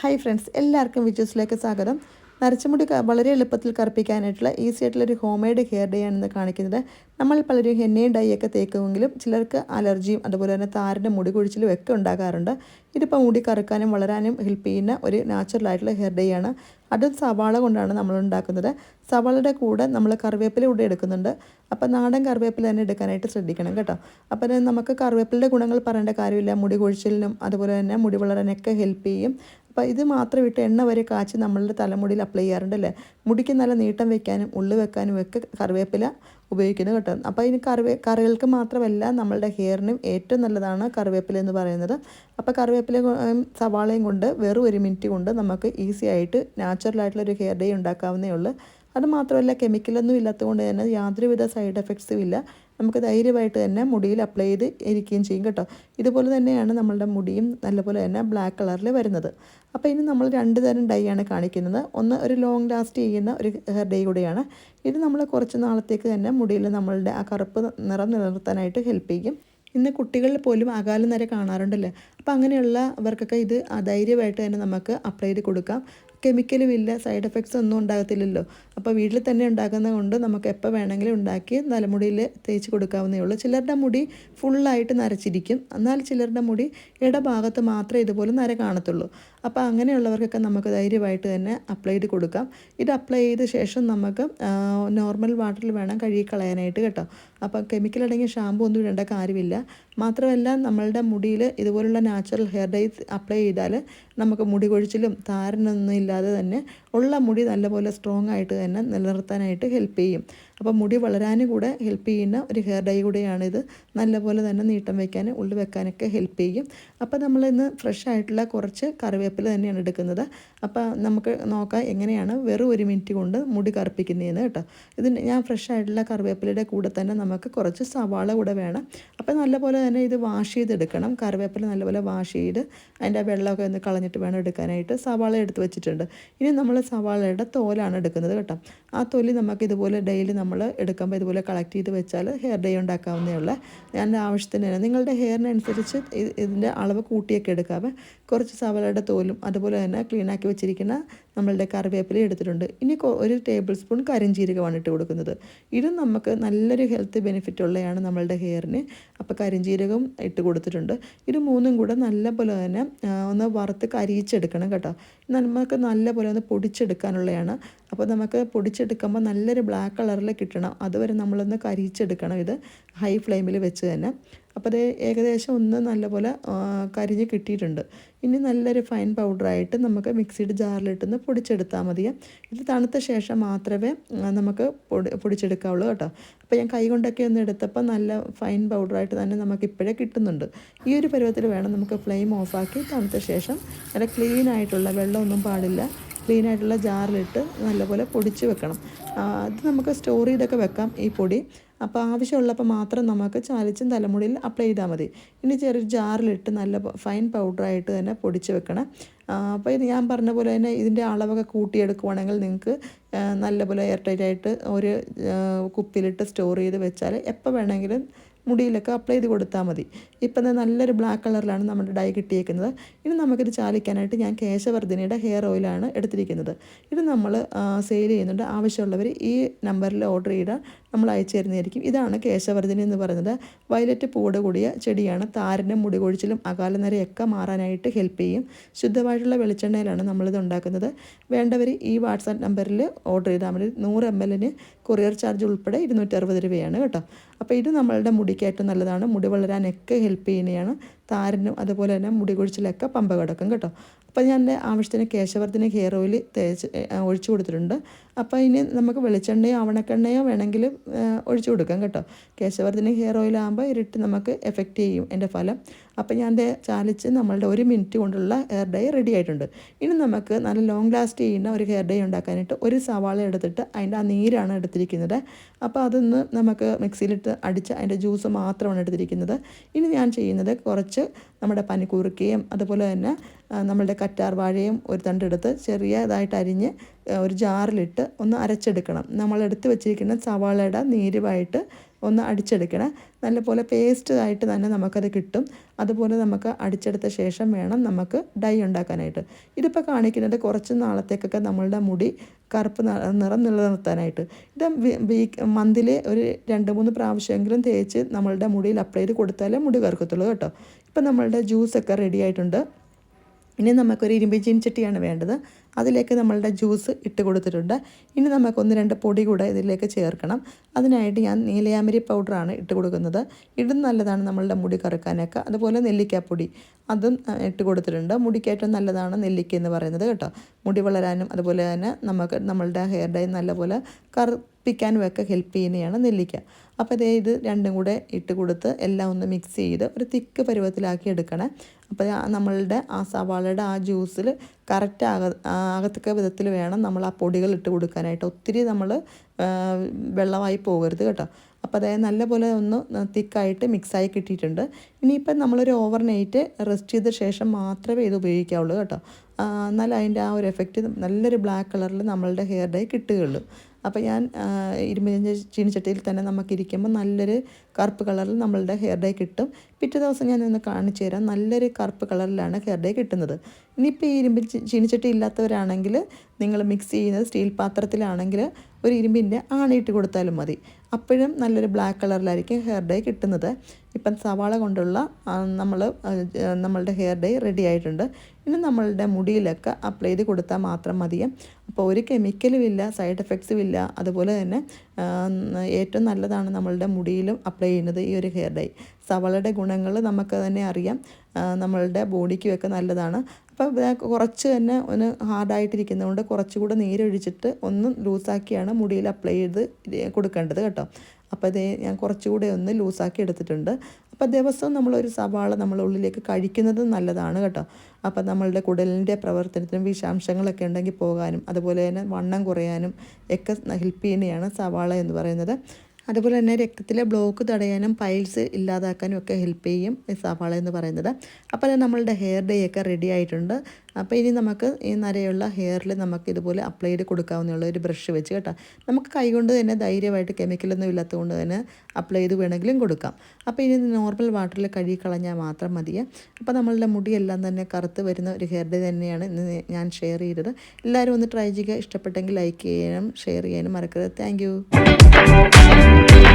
Hi friends എല്ലാവർക്കും വിജൂസിലേക്ക് സ്വാഗതം. നരച്ചുമുടി വളരെ എളുപ്പത്തിൽ കറുപ്പിക്കാനായിട്ടുള്ള ഈസി ആയിട്ടുള്ള ഒരു ഹോം മെയ്ഡ് ഹെയർ ഡേ ആണെന്ന് കാണിക്കുന്നത്. നമ്മൾ പലരും ഹെന്നയും ഡൈയൊക്കെ തേക്കുമെങ്കിലും ചിലർക്ക് അലർജിയും അതുപോലെ തന്നെ താരന്റെ മുടി കുഴിച്ചിലും ഒക്കെ ഉണ്ടാകാറുണ്ട്. ഇതിപ്പോൾ മുടി കറുക്കാനും വളരാനും ഹെൽപ്പ് ചെയ്യുന്ന ഒരു നാച്ചുറൽ ആയിട്ടുള്ള ഹെയർ ഡേ ആണ്. അതും സവാള കൊണ്ടാണ് നമ്മൾ ഉണ്ടാക്കുന്നത്. സവാളയുടെ കൂടെ നമ്മൾ കറിവേപ്പില കൂടെ എടുക്കുന്നുണ്ട്. അപ്പോൾ നാടൻ കറിവേപ്പില തന്നെ എടുക്കാനായിട്ട് ശ്രദ്ധിക്കണം കേട്ടോ. അപ്പോൾ നമുക്ക് കറിവേപ്പിലയുടെ ഗുണങ്ങൾ പറയേണ്ട കാര്യമില്ല. മുടി കൊഴിച്ചിലിനും അതുപോലെ തന്നെ മുടി വളരാനൊക്കെ ഹെൽപ്പ് ചെയ്യും. അപ്പോൾ ഇത് മാത്രം ഇട്ട് എണ്ണ വരെ കാച്ചി നമ്മളുടെ തലമുടിയിൽ അപ്ലൈ ചെയ്യാറുണ്ട് അല്ലേ മുടിക്ക് നല്ല നീട്ടം വെക്കാനും ഉള്ളു വെക്കാനും ഒക്കെ കറിവേപ്പില ഉപയോഗിക്കുന്നത് കേട്ടോ. അപ്പോൾ ഇനി കറിവേ കറികൾക്ക് മാത്രമല്ല നമ്മളുടെ ഹെയറിനും ഏറ്റവും നല്ലതാണ് കറിവേപ്പില എന്ന് പറയുന്നത്. അപ്പോൾ കറിവേപ്പില സവാളയും കൊണ്ട് വെറും ഒരു മിനിറ്റ് കൊണ്ട് നമുക്ക് ഈസി ആയിട്ട് നാച്ചുറൽ ആയിട്ടുള്ള ഒരു ഹെയർ ഡേ ഉണ്ടാക്കാവുന്നേ ഉള്ളൂ. അത് മാത്രമല്ല കെമിക്കലൊന്നും ഇല്ലാത്തതുകൊണ്ട് തന്നെ യാതൊരുവിധ സൈഡ് എഫക്ട്സും ഇല്ല. നമുക്ക് ധൈര്യമായിട്ട് തന്നെ മുടിയിൽ അപ്ലൈ ചെയ്ത് ഇരിക്കുകയും ചെയ്യും കേട്ടോ. ഇതുപോലെ തന്നെയാണ് നമ്മളുടെ മുടിയും നല്ലപോലെ തന്നെ ബ്ലാക്ക് കളറിൽ വരുന്നത്. അപ്പോൾ ഇനി നമ്മൾ രണ്ട് തരം ഡൈ ആണ് കാണിക്കുന്നത്. ഒന്ന് ഒരു ലോങ് ലാസ്റ്റ് ചെയ്യുന്ന ഒരു ഹെയർ ഡൈ കൂടെയാണ്. ഇത് നമ്മൾ കുറച്ച് നാളത്തേക്ക് തന്നെ മുടിയിൽ നമ്മളുടെ ആ കറുപ്പ് നിറം നിലനിർത്താനായിട്ട് ഹെൽപ്പ് ചെയ്യും. ഇന്ന് കുട്ടികളിൽ പോലും അകാലം വരെ കാണാറുണ്ടല്ലേ അപ്പോൾ അങ്ങനെയുള്ളവർക്കൊക്കെ ഇത് ധൈര്യമായിട്ട് തന്നെ നമുക്ക് അപ്ലൈ ചെയ്ത് കൊടുക്കാം. കെമിക്കലും ഇല്ല സൈഡ് എഫക്ട്സ് ഒന്നും ഉണ്ടാകത്തില്ലല്ലോ. അപ്പോൾ വീട്ടിൽ തന്നെ ഉണ്ടാക്കുന്നത് കൊണ്ട് നമുക്ക് എപ്പോൾ വേണമെങ്കിലും ഉണ്ടാക്കി തലമുടിയിൽ തേച്ച് കൊടുക്കാവുന്നേ ഉള്ളൂ. ചിലരുടെ മുടി ഫുള്ളായിട്ട് നരച്ചിരിക്കും. എന്നാൽ ചിലരുടെ മുടി ഇടഭാഗത്ത് മാത്രമേ ഇതുപോലെ നര കാണത്തുള്ളൂ. അപ്പോൾ അങ്ങനെയുള്ളവർക്കൊക്കെ നമുക്ക് ധൈര്യമായിട്ട് തന്നെ അപ്ലൈ ചെയ്ത് കൊടുക്കാം. ഇത് അപ്ലൈ ചെയ്ത ശേഷം നമുക്ക് നോർമൽ വാട്ടറിൽ വേണം കഴുകി കളയാനായിട്ട് കേട്ടോ. അപ്പോൾ കെമിക്കൽ അടങ്ങിയ ഷാമ്പു ഒന്നും ഇടേണ്ട കാര്യമില്ല. മാത്രമല്ല നമ്മളുടെ മുടിയിൽ ഇതുപോലുള്ള നാച്ചുറൽ ഹെയർ ഡൈസ് അപ്ലൈ ചെയ്താൽ നമുക്ക് മുടി കൊഴിച്ചിലും താരനൊന്നും ഇല്ലാതെ തന്നെ ഉള്ള മുടി നല്ലപോലെ സ്ട്രോങ് ആയിട്ട് തന്നെ നിലനിർത്താനായിട്ട് ഹെൽപ്പ് ചെയ്യും. അപ്പോൾ മുടി വളരാനും കൂടെ ഹെൽപ്പ് ചെയ്യുന്ന ഒരു ഹെയർ ഡൈ കൂടെയാണിത്. നല്ലപോലെ തന്നെ നീട്ടം വയ്ക്കാൻ ഉള്ളു വെക്കാനൊക്കെ ഹെൽപ്പ് ചെയ്യും. അപ്പോൾ നമ്മൾ ഇന്ന് ഫ്രഷ് ആയിട്ടുള്ള കുറച്ച് കറിവേപ്പില തന്നെയാണ് എടുക്കുന്നത്. അപ്പോൾ നമുക്ക് നോക്കാം എങ്ങനെയാണ് വെറും ഒരു മിനിറ്റ് കൊണ്ട് മുടി കറുപ്പിക്കുന്നതെന്ന് കേട്ടോ. ഇത് ഞാൻ ഫ്രഷ് ആയിട്ടുള്ള കറിവേപ്പിലയുടെ കൂടെ തന്നെ നമുക്ക് കുറച്ച് സവാള കൂടെ വേണം. അപ്പോൾ നല്ലപോലെ തന്നെ ഇത് വാഷ് ചെയ്തെടുക്കണം. കറിവേപ്പില നല്ലപോലെ വാഷ് ചെയ്ത് അതിന്റെ വെള്ളമൊക്കെ ഒന്ന് കളഞ്ഞിട്ട് വേണം എടുക്കാനായിട്ട്. സവാള എടുത്ത് വെച്ചിട്ടുണ്ട്. ഇനി നമ്മൾ സവാളയുടെ തോലാണ് എടുക്കുന്നത് കേട്ടോ. ആ തൊലി നമുക്ക് ഇതുപോലെ ഡെയിലി നമ്മൾ എടുക്കുമ്പോൾ ഇതുപോലെ കളക്ട് ചെയ്ത് വെച്ചാൽ ഹെയർ ഡേ ഉണ്ടാക്കാവുന്നേ ഉള്ളൂ ഞാൻ ആവശ്യത്തിന് നിങ്ങളുടെ ഹെയറിനനുസരിച്ച് ഇതിന്റെ അളവ് കൂട്ടിയൊക്കെ എടുക്കാവേ കുറച്ച് സവലയുടെ തോലും അതുപോലെ തന്നെ ക്ലീനാക്കി വെച്ചിരിക്കുന്ന നമ്മളുടെ കറിവേപ്പില എടുത്തിട്ടുണ്ട്. ഇനി ഒരു ടേബിൾ സ്പൂൺ കരിഞ്ചീരകമാണ് ഇട്ട് കൊടുക്കുന്നത്. ഇതും നമുക്ക് നല്ലൊരു ഹെൽത്ത് ബെനിഫിറ്റ് ഉള്ളതാണ് നമ്മളുടെ ഹെയറിന് അപ്പോൾ കരിഞ്ചീരകം ഇട്ട് കൊടുത്തിട്ടുണ്ട്. ഇത് മൂന്നും കൂടെ നല്ലപോലെ തന്നെ ഒന്ന് വറുത്ത് കരിയിച്ചെടുക്കണം കേട്ടോ. നമുക്ക് നല്ലപോലെ ഒന്ന് പൊടിച്ചെടുക്കാനുള്ളതാണ് അപ്പോൾ നമുക്ക് പൊടിച്ചെടുക്കുമ്പോൾ നല്ലൊരു ബ്ലാക്ക് കളറിൽ കിട്ടണം. അതുവരെ നമ്മളൊന്ന് കരിയിച്ചെടുക്കണം ഇത്. ഹൈ ഫ്ലെയിമിൽ വെച്ച് തന്നെ. അപ്പോൾ അത് ഏകദേശം ഒന്ന് നല്ലപോലെ കരിഞ്ഞ് കിട്ടിയിട്ടുണ്ട്. ഇനി നല്ലൊരു ഫൈൻ പൗഡറായിട്ട് നമുക്ക് മിക്സിയുടെ ജാറിലിട്ടൊന്ന് പൊടിച്ചെടുത്താൽ മതി. ഇത് തണുത്ത ശേഷം മാത്രമേ നമുക്ക് പൊടി പൊടിച്ചെടുക്കാവുള്ളൂ കേട്ടോ. അപ്പോൾ ഞാൻ കൈ കൊണ്ടൊക്കെ ഒന്ന് എടുത്തപ്പോൾ നല്ല ഫൈൻ പൗഡറായിട്ട് തന്നെ നമുക്ക് ഇപ്പോഴേ കിട്ടുന്നുണ്ട്. ഈ ഒരു പരുവത്തിൽ വേണം നമുക്ക് ഫ്ലെയിം ഓഫാക്കി തണുത്ത ശേഷം നല്ല ക്ലീൻ ആയിട്ടുള്ള വെള്ളമൊന്നും പാടില്ല. ക്ലീൻ ആയിട്ടുള്ള ജാറിലിട്ട് നല്ലപോലെ പൊടിച്ച് വെക്കണം. അത് നമുക്ക് സ്റ്റോർ ചെയ്തൊക്കെ വെക്കാം ഈ പൊടി. അപ്പോൾ ആവശ്യമുള്ളപ്പോൾ മാത്രം നമുക്ക് ചാലിച്ചും തലമുടിയിൽ അപ്ലൈ ചെയ്താൽ മതി. ഇനി ചെറിയൊരു ജാറിലിട്ട് നല്ല ഫൈൻ പൗഡറായിട്ട് തന്നെ പൊടിച്ച് വെക്കണം. അപ്പോൾ ഞാൻ പറഞ്ഞ പോലെ തന്നെ ഇതിന്റെ അളവൊക്കെ കൂട്ടിയെടുക്കുവാണെങ്കിൽ നിങ്ങൾക്ക് നല്ലപോലെ എയർടൈറ്റ് ആയിട്ട് ഒരു കുപ്പിയിലിട്ട് സ്റ്റോർ ചെയ്ത് വെച്ചാൽ എപ്പോൾ വേണമെങ്കിലും മുടിയിലൊക്കെ അപ്ലൈ ചെയ്ത് കൊടുത്താൽ മതി. ഇപ്പം നല്ലൊരു ബ്ലാക്ക് കളറിലാണ് നമ്മുടെ ഡൈ കിട്ടിയേക്കുന്നത്. ഇനി നമുക്കിത് ചാലിക്കാനായിട്ട് ഞാൻ കേശവർദ്ധിനിയുടെ ഹെയർ ഓയിലാണ് എടുത്തിരിക്കുന്നത്. ഇത് നമ്മൾ സെയിൽ ചെയ്യുന്നുണ്ട്. ആവശ്യമുള്ളവർ ഈ നമ്പറിൽ ഓർഡർ ചെയ്താൽ നമ്മൾ അയച്ചു തരുന്നതായിരിക്കും ഇതാണ് കേശവർദ്ധിനി എന്ന് പറയുന്നത്. വയലറ്റ് പൂട കൂടിയ ചെടിയാണ്. താരന്റെ മുടി കൊഴിച്ചിലും അകാലനരയൊക്കെ മാറാനായിട്ട് ഹെൽപ്പ് ചെയ്യും. ശുദ്ധമായിട്ടുള്ള വെളിച്ചെണ്ണയിലാണ് നമ്മളിത് ഉണ്ടാക്കുന്നത്. വേണ്ടവർ ഈ വാട്സാപ്പ് നമ്പറിൽ ഓർഡർ ചെയ്താൽ മതി. നൂറ് എം എല്ലിന് കൊറിയർ ചാർജ് ഉൾപ്പെടെ ഇരുന്നൂറ്റി അറുപത് രൂപയാണ് കേട്ടോ. അപ്പോൾ ഇത് നമ്മളുടെ മുടിക്ക് ഏറ്റവും നല്ലതാണ്. മുടി വളരാനൊക്കെ ഹെൽപ്പ് ചെയ്യുന്നതാണ്. താരനും അതുപോലെ തന്നെ മുടി കൊഴിച്ചിലൊക്കെ പമ്പ കിടക്കും കേട്ടോ. അപ്പോൾ ഞാൻ എന്റെ ആവശ്യത്തിന് കേശവർദ്ധന ഹെയർ ഓയിൽ തേച്ച് ഒഴിച്ചു കൊടുത്തിട്ടുണ്ട്. അപ്പോൾ ഇനി നമുക്ക് വെളിച്ചെണ്ണയോ അവണക്കെണ്ണയോ വേണമെങ്കിൽ ഒഴിച്ചു കൊടുക്കാം കേട്ടോ. കേശവർദ്ധന ഹെയർ ഓയിൽ ആകുമ്പോൾ ഇരട്ടി നമുക്ക് എഫക്റ്റ് ചെയ്യും എന്റെ ഫലം. അപ്പോൾ ഞാൻ ദേ ചാലിച്ച് നമ്മളുടെ ഒരു മിനിറ്റ് കൊണ്ടുള്ള ഹെയർ ഡൈ റെഡി ആയിട്ടുണ്ട്. ഇനി നമുക്ക് നല്ല ലോങ് ലാസ്റ്റ് ചെയ്യുന്ന ഒരു ഹെയർ ഡൈ ഉണ്ടാക്കാനായിട്ട് ഒരു സവാള എടുത്തിട്ട് അതിന്റെ ആ നീരാണ് എടുത്തിരിക്കുന്നത്. അപ്പോൾ അതൊന്ന് നമുക്ക് മിക്സിയിലിട്ട് അടിച്ച് അതിന്റെ ജ്യൂസ് മാത്രമാണ് എടുത്തിരിക്കുന്നത്. ഇനി ഞാൻ ചെയ്യുന്നത് കുറച്ച് നമ്മുടെ പനിക്കൂർക്കയും അതുപോലെ തന്നെ നമ്മളുടെ കറ്റാർ വാഴയും ഒരു തണ്ടെടുത്ത് ചെറിയതായിട്ട് അരിഞ്ഞ് ഒരു ജാറിലിട്ട് ഒന്ന് അരച്ചെടുക്കണം. നമ്മൾ എടുത്ത് വെച്ചിരിക്കുന്ന സവാളയുടെ നീരുമായിട്ട് ഒന്ന് അടിച്ചെടുക്കണം. നല്ലപോലെ പേസ്റ്റ് ആയിട്ട് തന്നെ നമുക്കത് കിട്ടും. അതുപോലെ നമുക്ക് അടിച്ചെടുത്ത ശേഷം വേണം നമുക്ക് ഡൈ ഉണ്ടാക്കാനായിട്ട്. ഇതിപ്പോൾ കാണിക്കുന്നത് കുറച്ച് നാളത്തേക്കൊക്കെ നമ്മളുടെ മുടി കറുപ്പ് നിറം നിലനിർത്താനായിട്ട്. ഇത് വീക്ക് മന്തിൽ ഒരു രണ്ട് മൂന്ന് പ്രാവശ്യമെങ്കിലും തേച്ച് നമ്മളുടെ മുടിയിൽ അപ്ലൈ ചെയ്ത് കൊടുത്താലേ മുടി കറുക്കത്തുള്ളൂ കേട്ടോ. ഇപ്പം നമ്മളുടെ ജ്യൂസൊക്കെ റെഡി ആയിട്ടുണ്ട്. ഇനി നമുക്കൊരു ഇരുമ്പ് ചീൻചട്ടിയാണ് വേണ്ടത്. അതിലേക്ക് നമ്മളുടെ ജ്യൂസ് ഇട്ട് കൊടുത്തിട്ടുണ്ട്. ഇനി നമുക്ക് ഒന്ന് രണ്ട് പൊടി കൂടെ ഇതിലേക്ക് ചേർക്കണം. അതിനായിട്ട് ഞാൻ നീലയാമരി പൗഡറാണ് ഇട്ട് കൊടുക്കുന്നത്. ഇതും നല്ലതാണ് നമ്മളുടെ മുടി കറുക്കാനൊക്കെ. അതുപോലെ നെല്ലിക്കാപ്പൊടി അതും ഇട്ട് കൊടുത്തിട്ടുണ്ട്. മുടിക്ക് ഏറ്റവും നല്ലതാണ് നെല്ലിക്ക എന്ന് പറയുന്നത് കേട്ടോ. മുടി വളരാനും അതുപോലെ തന്നെ നമുക്ക് നമ്മളുടെ ഹെയർ ഡൈ നല്ലപോലെ കറുപ്പിക്കാനും ഒക്കെ ഹെൽപ്പ് ചെയ്യുന്നതാണ് നെല്ലിക്ക. അപ്പോൾ ഇതേ ഇത് രണ്ടും കൂടെ ഇട്ട് കൊടുത്ത് എല്ലാം ഒന്ന് മിക്സ് ചെയ്ത് ഒരു തിക്ക് പരുവത്തിലാക്കി എടുക്കണേ. അപ്പോൾ നമ്മളുടെ ആ സവാളയുടെ ആ ജ്യൂസിൽ കറക്റ്റ് ആക ആകത്തക്ക വിധത്തിൽ വേണം നമ്മൾ ആ പൊടികൾ ഇട്ട് കൊടുക്കാനായിട്ട്. ഒത്തിരി നമ്മൾ വെള്ളമായി പോകരുത് കേട്ടോ. അപ്പോൾ അതായത് നല്ലപോലെ ഒന്ന് തിക്കായിട്ട് മിക്സായി കിട്ടിയിട്ടുണ്ട്. ഇനിയിപ്പം നമ്മളൊരു ഓവർ നൈറ്റ് റെസ്റ്റ് ചെയ്ത ശേഷം മാത്രമേ ഇത് ഉപയോഗിക്കാവുള്ളൂ കേട്ടോ. എന്നാൽ അതിന്റെ ആ ഒരു എഫക്റ്റ് നല്ലൊരു ബ്ലാക്ക് കളറിൽ നമ്മളുടെ ഹെയർ ഡൈ കിട്ടുകയുള്ളൂ. അപ്പോൾ ഞാൻ ഇരുമ്പിന്റെ ചീനിച്ചട്ടിയിൽ തന്നെ നമുക്കിരിക്കുമ്പോൾ നല്ലൊരു കറുപ്പ് കളറിൽ നമ്മളുടെ ഹെയർ ഡേ കിട്ടും. പിറ്റേ ദിവസം ഞാൻ ഒന്ന് കാണിച്ചു തരാം നല്ലൊരു കറുപ്പ് കളറിലാണ് ഹെയർ ഡേ കിട്ടുന്നത്. ഇനിയിപ്പോൾ ഈ ഇരുമ്പിൻ ചീനിച്ചട്ടി ഇല്ലാത്തവരാണെങ്കിൽ നിങ്ങൾ മിക്സ് ചെയ്യുന്നത് സ്റ്റീൽ പാത്രത്തിലാണെങ്കിൽ ഒരു ഇരുമ്പിന്റെ ആണിയിട്ട് കൊടുത്താലും മതി. അപ്പോഴും നല്ലൊരു ബ്ലാക്ക് കളറിലായിരിക്കും ഹെയർ ഡൈ കിട്ടുന്നത്. ഇപ്പം സവാള കൊണ്ടുള്ള നമ്മൾ നമ്മളുടെ ഹെയർ ഡൈ റെഡി ആയിട്ടുണ്ട്. ഇനി നമ്മളുടെ മുടിയിലൊക്കെ അപ്ലൈ ചെയ്ത് കൊടുത്താൽ മാത്രം മതിയും. അപ്പോൾ ഒരു കെമിക്കലും ഇല്ല സൈഡ് എഫക്ട്സും ഇല്ല. അതുപോലെ തന്നെ ഏറ്റവും നല്ലതാണ് നമ്മളുടെ മുടിയിലും അപ്ലൈ ചെയ്യുന്നത് ഈ ഒരു ഹെയർ ഡൈ സവാളയുടെ ഗുണങ്ങൾ നമുക്ക് തന്നെ അറിയാം. നമ്മളുടെ ബോഡിക്കുമൊക്കെ നല്ലതാണ്. അപ്പോൾ കുറച്ച് തന്നെ ഒന്ന് ഹാർഡായിട്ടിരിക്കുന്നതുകൊണ്ട് കുറച്ചുകൂടെ നീരൊഴിച്ചിട്ട് ഒന്ന് ലൂസാക്കിയാണ് മുടിയിൽ അപ്ലൈ ചെയ്ത് കൊടുക്കേണ്ടത് കേട്ടോ. അപ്പോൾ ഇതേ ഞാൻ കുറച്ചുകൂടെ ഒന്ന് ലൂസാക്കി എടുത്തിട്ടുണ്ട്. അപ്പോൾ ദിവസവും നമ്മളൊരു സവാള നമ്മൾ ഉള്ളിലേക്ക് കഴിക്കുന്നത് നല്ലതാണ് കേട്ടോ. അപ്പോൾ നമ്മളുടെ കുടലിന്റെ പ്രവർത്തനത്തിനും വിഷാംശങ്ങളൊക്കെ ഉണ്ടെങ്കിൽ പോകാനും അതുപോലെ തന്നെ വണ്ണം കുറയാനും ഒക്കെ ഹെൽപ്പ് ചെയ്യുന്നതാണ് സവാള എന്ന് പറയുന്നത്. അതുപോലെ തന്നെ രക്തത്തിലെ ബ്ലോക്ക് തടയാനും പൈൽസ് ഇല്ലാതാക്കാനും ഒക്കെ ഹെൽപ്പ് ചെയ്യും ഈ സവാള എന്ന് പറയുന്നത്. അപ്പോൾ നമ്മളുടെ ഹെയർ ഡേ ഒക്കെ റെഡി ആയിട്ടുണ്ട്. അപ്പോൾ ഇനി നമുക്ക് ഈ നരയുള്ള ഹെയറിൽ നമുക്ക് ഇതുപോലെ അപ്ലൈ ചെയ്ത് കൊടുക്കാവുന്നുള്ള ഒരു ബ്രഷ് വെച്ച് കേട്ടോ. നമുക്ക് കൈകൊണ്ട് തന്നെ ധൈര്യമായിട്ട് കെമിക്കലൊന്നും ഇല്ലാത്തതുകൊണ്ട് തന്നെ അപ്ലൈ ചെയ്ത് വേണമെങ്കിലും കൊടുക്കാം. അപ്പോൾ ഇനി നോർമൽ വാട്ടറിൽ കഴുകി കളഞ്ഞാൽ മാത്രം മതിയെ അപ്പോൾ നമ്മളുടെ മുടിയെല്ലാം തന്നെ കറുത്ത് വരുന്ന ഒരു ഹെയർ ഡേ തന്നെയാണ് ഇന്ന് ഞാൻ ഷെയർ ചെയ്തത്. എല്ലാവരും ഒന്ന് ട്രൈ ചെയ്യുക. ഇഷ്ടപ്പെട്ടെങ്കിൽ ലൈക്ക് ചെയ്യാനും ഷെയർ ചെയ്യാനും മറക്കരുത്. Thank Thank you.